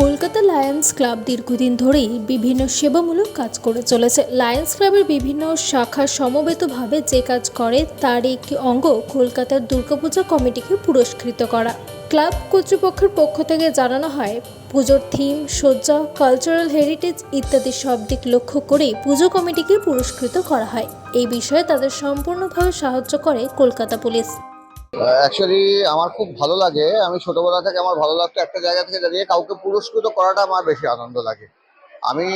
Kolkata Lions club দীর্ঘদিন ধরেই বিভিন্ন সেবামূলক কাজ করে চলেছে। লায়ন্স ক্লাবের বিভিন্ন শাখা সমবেতভাবে যে কাজ করে, তার একটি অঙ্গ কলকাতার দুর্গাপূজা কমিটিকে পুরস্কৃত করা। ক্লাব কর্তৃপক্ষের পক্ষ থেকে জানানো হয়, পুজোর থিম, সজ্জা, কালচারাল হেরিটেজ ইত্যাদি সব দিক লক্ষ্য করেই পুজো কমিটিকে পুরস্কৃত করা হয়। এই বিষয়ে তাদের সম্পূর্ণভাবে সাহায্য করে কলকাতা পুলিশ। অ্যাকচুয়ালি আমার খুব ভালো লাগে। আমি ছোটবেলা থেকে আমার ভালো লাগতো একটা জায়গা থেকে দাঁড়িয়ে কাউকে পুরস্কৃত করাটা আমার বেশি আনন্দ লাগে। আমি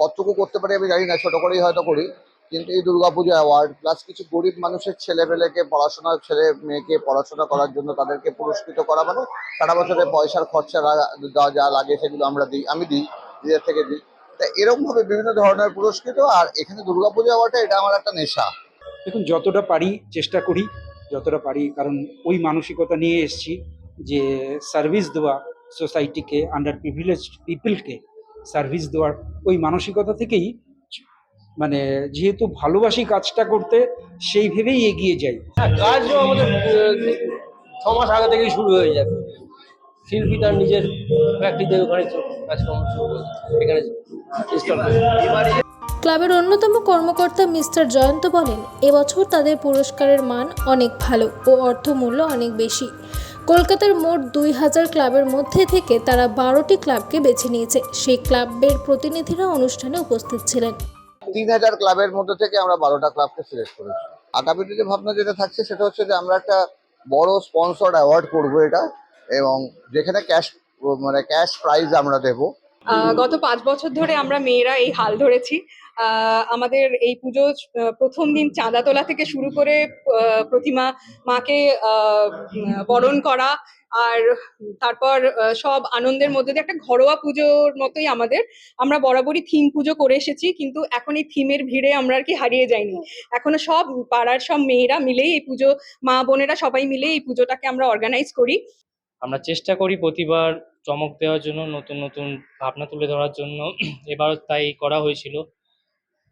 কতটুকু করতে পারি আমি জানি না, ছোট করেই হয়তো করি। কিন্তু এই দুর্গাপূজা অ্যাওয়ার্ড প্লাস কিছু গরিব মানুষের ছেলেপেলেকে পড়াশোনা ছেলে মেয়েকে পড়াশোনা করার জন্য তাদেরকে পুরস্কৃত করা মানে সারা বছরে পয়সার খরচা যা লাগে সেগুলো আমরা দিই, আমি দিই, নিজের থেকে দিই। তা এরকম ভাবে বিভিন্ন ধরনের পুরস্কৃত আর এখানে দুর্গাপূজা অ্যাওয়ার্ডটা এটা আমার একটা নেশা। দেখুন, যতটা পারি চেষ্টা করি যতটা পারি কারণ ওই মানসিকতা নিয়ে এসেছি যে সার্ভিস দেওয়া সোসাইটিকে আন্ডার প্রিভিলেজ পিপলকে সার্ভিস দেওয়ার ওই মানসিকতা থেকেই মানে যেহেতু ভালোবাসি কাজটা করতে সেই ভেবেই এগিয়ে যাই। হ্যাঁ কাজও আমাদের ছ মাস আগে থেকেই শুরু হয়ে যাবে। শিল্পী তার নিজের ফ্যাক্টরিতে ওখানে কাজকর্ম শুরু করে এখানে ক্লাবের অন্যতম কর্মকর্তা মিস্টার জয়ন্ত বলেন, এবছর তাদের পুরস্কারের মান অনেক ভালো ও অর্থমূল্য অনেক বেশি। কলকাতার মোট দুই হাজার ক্লাবের মধ্যে থেকে তারা বারোটি ক্লাবকে বেছে নিয়েছে। সেই ক্লাবের প্রতিনিধিরা অনুষ্ঠানে উপস্থিত ছিলেন। তিন হাজার ক্লাবের মধ্যে থেকে আমরা বারোটা ক্লাবকে সিলেক্ট করেছি। আগামী দিনে ভাবনা যেটা থাকছে, সেটা হচ্ছে যে আমরা একটা বড় স্পন্সর অ্যাওয়ার্ড করব এটা এবং যেখানে ক্যাশ মানে ক্যাশ প্রাইজ আমরা দেবো। গত পাঁচ বছর ধরে আমরা মেয়েরা এই হাল ধরেছি। আমাদের এই পুজো প্রথম দিন চাঁদা তোলা থেকে শুরু করে প্রতিমা, মাকে বরণ করা আর তারপর সব আনন্দের মধ্যে দিয়ে একটা ঘরোয়া পুজোর মতোই আমাদের। আমরা বরাবরই থিম পুজো করে এসেছি, কিন্তু এখন এই থিমের ভিড়ে আমরা আর কি হারিয়ে যাইনি। এখনও সব পাড়ার সব মেয়েরা মিলেই এই পুজো, মা বোনেরা সবাই মিলে এই পুজোটাকে আমরা অর্গানাইজ করি। আমরা চেষ্টা করি প্রতিবার চমক দেওয়ার জন্য নতুন নতুন ভাবনা তুলে ধরার জন্য এবার তাই করা হয়েছিল।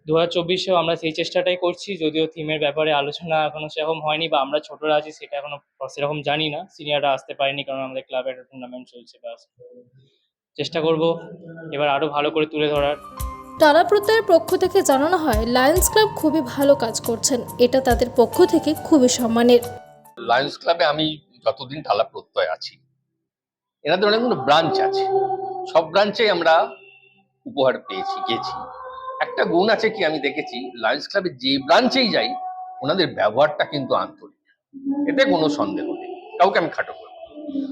দু হাজার চব্বিশেও আমরা সেই চেষ্টাটাই করছি যদিও থিমের ব্যাপারে আলোচনা এখনও সেরকম হয়নি বা আমরা ছোটরা আছি সেটা এখনও সেরকম জানি না। সিনিয়ররা আসতে পারেনি কারণ আমাদের ক্লাবের টুর্নামেন্ট চলছে ব্যাস চেষ্টা করব এবার আরও ভালো করে তুলে ধরার। টানা প্রত্যয়ের পক্ষ থেকে জানানো হয় লায়ন্স ক্লাব খুবই ভালো কাজ করছেন। এটা তাদের পক্ষ থেকে খুবই সম্মানের। লায়ন্স ক্লাবে আমি যতদিন টালা প্রত্যয় আছি এনাদের অনেকগুলো ব্রাঞ্চ আছে। সব ব্রাঞ্চে আমরা উপহার পেয়েছি, গেছি। একটা গুণ আছে কি আমি দেখেছি লায়ন্স ক্লাবে যে ব্রাঞ্চেই যাই, ওনাদের ব্যবহারটা কিন্তু আন্তরিক। এতে কোনো সন্দেহ নেই। কাউকে আমি খাটো করব।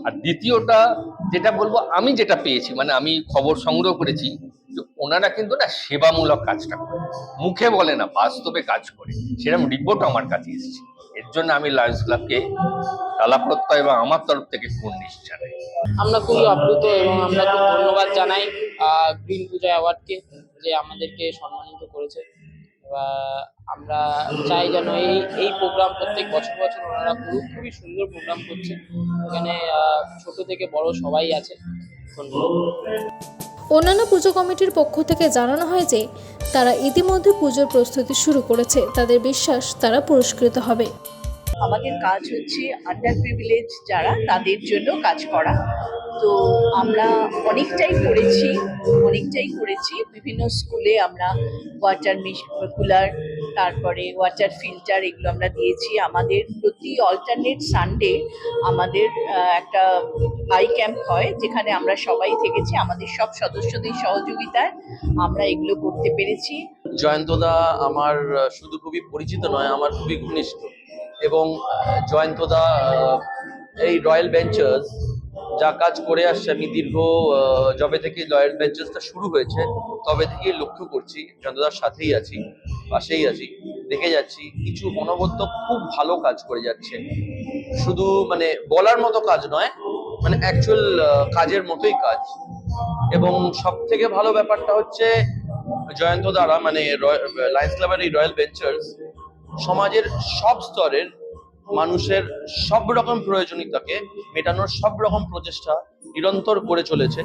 আর দ্বিতীয়টা, যেটা বলব, আমি যেটা পেয়েছি মানে আমি খবর সংগ্রহ করেছি, যে ওনারা কিন্তু না সেবামূলক কাজটা করে। মুখে বলে না, বাস্তবে কাজ করে। সেরকম রিপোর্ট আমার কাছে এসেছে। এর জন্য আমি লায়ন্স ক্লাবকে প্রত্যয় এবং আমার তরফ থেকে কুর্নিশ জানাই আমরা খুবই আপ্লুত এবং আমরা খুব ধন্যবাদ জানাই গ্রিন পূজা অ্যাওয়ার্ডকে যে আমাদেরকে সম্মানিত করেছে। আমরা চাই যেন এই এই প্রোগ্রাম প্রত্যেক বছর বছর ওনারা খুব খুবই সুন্দর প্রোগ্রাম করছে। এখানে ছোট থেকে বড় সবাই আছে। ধন্যবাদ। অন্যান্য পুজো কমিটির পক্ষ থেকে জানানো হয় যে, তারা ইতিমধ্যে পুজোর প্রস্তুতি শুরু করেছে। তাদের বিশ্বাস তারা পুরস্কৃত হবে। আমাদের কাজ হচ্ছে আন্ডার প্রিভিলেজ যারা, তাদের জন্য কাজ করা। তো আমরা অনেকটাই করেছি অনেকটাই করেছি। বিভিন্ন স্কুলে আমরা ওয়াটার কুলার তারপরে ওয়াটার ফিল্টার এগুলো আমরা দিয়েছি। আমাদের প্রতি অল্টারনেট সানডে আমাদের একটা আই ক্যাম্প হয়, যেখানে আমরা সবাই থেকেছি, আমাদের সব সদস্যদের সহযোগিতায় আমরা এগুলো করতে পেরেছি। জয়ন্তদা আমার শুধু খুবই পরিচিত নয়, আমার খুবই ঘনিষ্ঠ। এবং জয়ন্তদা এই রয়্যাল বেঞ্চার্স যা কাজ করে আসছে, আমি দীর্ঘ যবে থেকে রয়্যাল বেঞ্চার্সটা শুরু হয়েছে, তবে থেকে লক্ষ্য করছি, জয়ন্তদার সাথেই আছি, পাশেই আছি, দেখে যাচ্ছি, কিছু অনবদ্য খুব ভালো কাজ করে যাচ্ছে। শুধু মানে বলার মতো কাজ নয় মানে অ্যাকচুয়াল কাজের মতোই কাজ। এবং সব থেকে ভালো ব্যাপারটা হচ্ছে জয়ন্ত দ্বারা মানে লায়ন্স ক্লাবের এই রয়্যাল ভেঞ্চার্স সমাজের সব স্তরের মানুষের সব রকম প্রয়োজনীয়তাকে মেটানোর সব রকম প্রচেষ্টা নিরন্তর করে চলেছে।